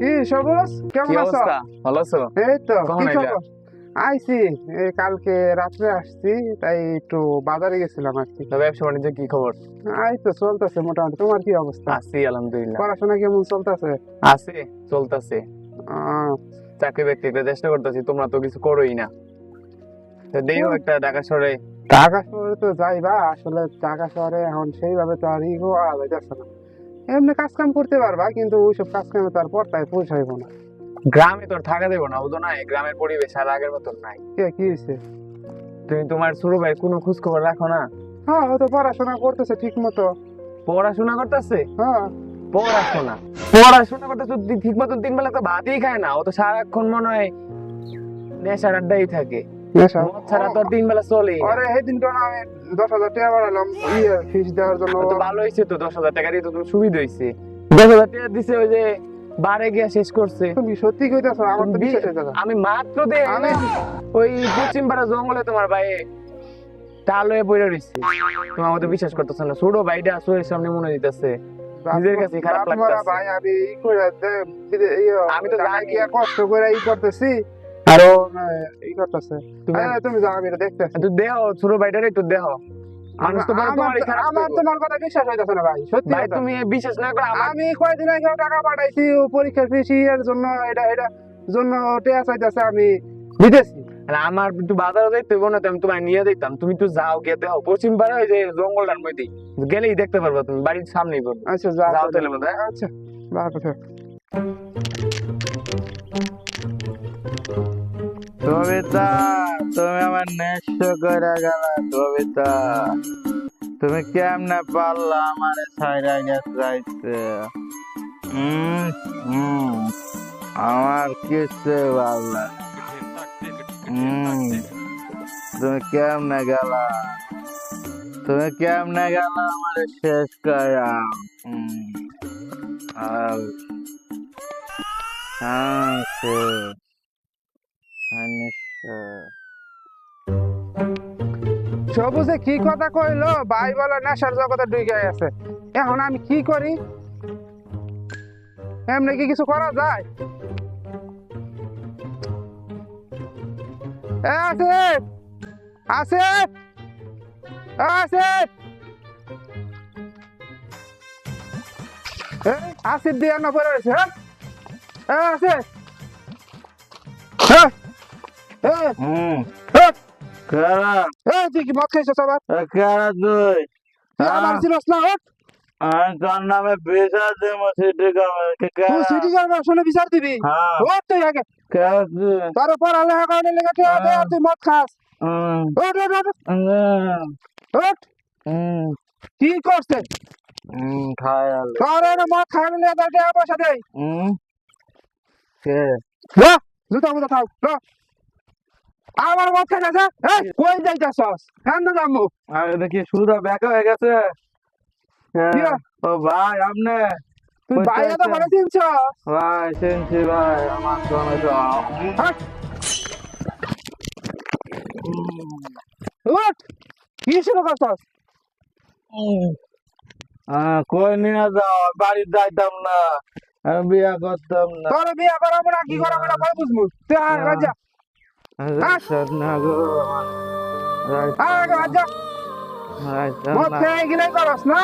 কি সবুজ কেমন আছো? ভালো আছো? এই তো কি খবর? আইছি এই কালকে রাত্রে আসছি তাই একটু বাজারে গেছিলাম আর কি। ব্যবসা বাণিজ্য কি খবর? এই তো চলতেছে মোটামুটি। তোমার কি অবস্থা? আছি আলহামদুলিল্লাহ। পড়াশোনা কেমন চলতেছে? আছে চলতেছে। চাকরি বাকরি চেষ্টা করতেছি তোমরা তো কিছু করোই না। তো দেও একটা ঢাকা শহরে। ঢাকা শহরে তো যাইবা আসলে ঢাকা শহরে এখন সেইভাবে তো আর ইগো যাচ্ছে না। এমনি কাজ কাম করতে পারবা কিন্তু ওইসব কাজ কামে তার পড়তায় পৌঁছাইবো না। গ্রামে তো আর থাকা দেবো না বুঝো না গ্রামের পরিবেশ আর আগের মতন নাই। কি হয়েছে তুমি তোমার ছোট ভাই কোনো খোঁজ খবর রাখো না? হ্যাঁ ও তো পড়াশোনা করতেছে ঠিক মতো পড়াশোনা করতেছে? হ্যাঁ। পড়াশোনা? পড়াশোনা করতেছে ঠিক মতো তিন বেলা তো ভাতই খায় না ও তো সারাক্ষণ মনে হয় নেশার আড্ডাই থাকে। ছাড়া তো তিন বেলা চলেই আরে সেদিন তো আমি দশ হাজার টাকা বাড়ালাম। ইয়ে ফিস দেওয়ার জন্য। তো ভালো হয়েছে তো দশ হাজার টাকা দিয়ে তো সুবিধা হয়েছে দশ হাজার টাকা দিছে ওই যে বারে গিয়া শেষ করছে। তুমি সত্যি কইতাছো আমার তো বিশ্বাস হইতাছে আমি মাত্র দে আমি- ওই পশ্চিম পাড়া জঙ্গলে তোমার ভাই টাল হয়ে পড়ে রয়েছে তোমার মতো বিশ্বাস করতেছ না। ছোট ভাইটা চোখের সামনে মনে দিতেছে নিজের কাছে খারাপ লাগতাছে। ভাই আমি ই করে দে- বিদে- ইয়ে, আমি তো গিয়া কষ্ট করে ই করতেছি। আর ও আহ, ই করতেছে তুমি তুমি যাও আমি একটু দেহ ছোট ভাইটারে একটু দেহ মানুষ তো আমার তোমার কথা বিশ্বাস হইতাছে না ভাই সত্যি ভাই তুমি বিশ্বাস না করে আমি কয়দিন আগে টাকা পাঠাইছি ও পরীক্ষার ফিস এর জন্য এটা এটা জন্য টেয়া চাইতেছে আমি দিতেছি। আর আমার একটু বাজারে যাইতে হইবো না আমি তোমায় নিয়ে দিতাম তুমি একটু যাও গিয়ে দেহ পশ্চিম পাড়া ওই যে জঙ্গলটার মধ্যে। গেলেই দেখতে পারবা তুমি বাড়ির সামনেই পারবে আচ্ছা যাও তাহলে। হয়। আচ্ছা কথা কবিতা তুমি আমার নেশ্য করে গেল কবিতা তুমি কেমনে পারলা আমার ছাইরা গেছে হুম আমার কিছু ভাবলা হুম তুমি কেমনে গেলা? তুমি কেমনে গেলা আমার শেষ করা আর হ্যাঁ সবুজে কি কথা কইলো? ভাই বলে নেশার জগতে ঢুকে গেছে এখন আমি কি করি? এমনি কি কিছু করা যায়? আসিফ! আসিফ! আসিফ! আসিফ দিয়ে না পড়ে রয়েছে হ্যাঁ? আসিফ! হুম। হ্যাঁ। কারা? এই তুই কি মদ খাইছিস আবার কারা তুই? আমার হ্যাঁ? না ওঠ আমি তোর নামে বিচার দেব সিটি তুই সিটি কর্পোরেশনে শুনে বিচার দিবি? হ্যাঁ। ওঠ তুই আগে। কারা তুই? তোর পড়ালেখা লেগে তুই আগে তুই মদ খাস? ওঠ ওঠ ওঠ ওঠ কি করছে? খায়াল মদ খাইলে লেগে টাকা পয়সা দেই হুম। কে? ল জুতা মুতা খাও ল। আমার মদ খাইতেছে কই যাইতাছস? হ্যাঁ না জামু আর দেখি সুদা ব্যাকা হয়ে গেছে। হ্যাঁ। ও ভাই আপনি তুই বাইরে তো ভালো চিনছস? ভাই শুনছি ভাই আমার কোনো হাট কি শুরু করছস? কই নিয়ে যাও? বাড়ি যাইতাম না। বিয়া করতাম না। তোর বিয়ে করাবো না কি করাবো না কই বুঝব? তুই আয় রাজা। করস না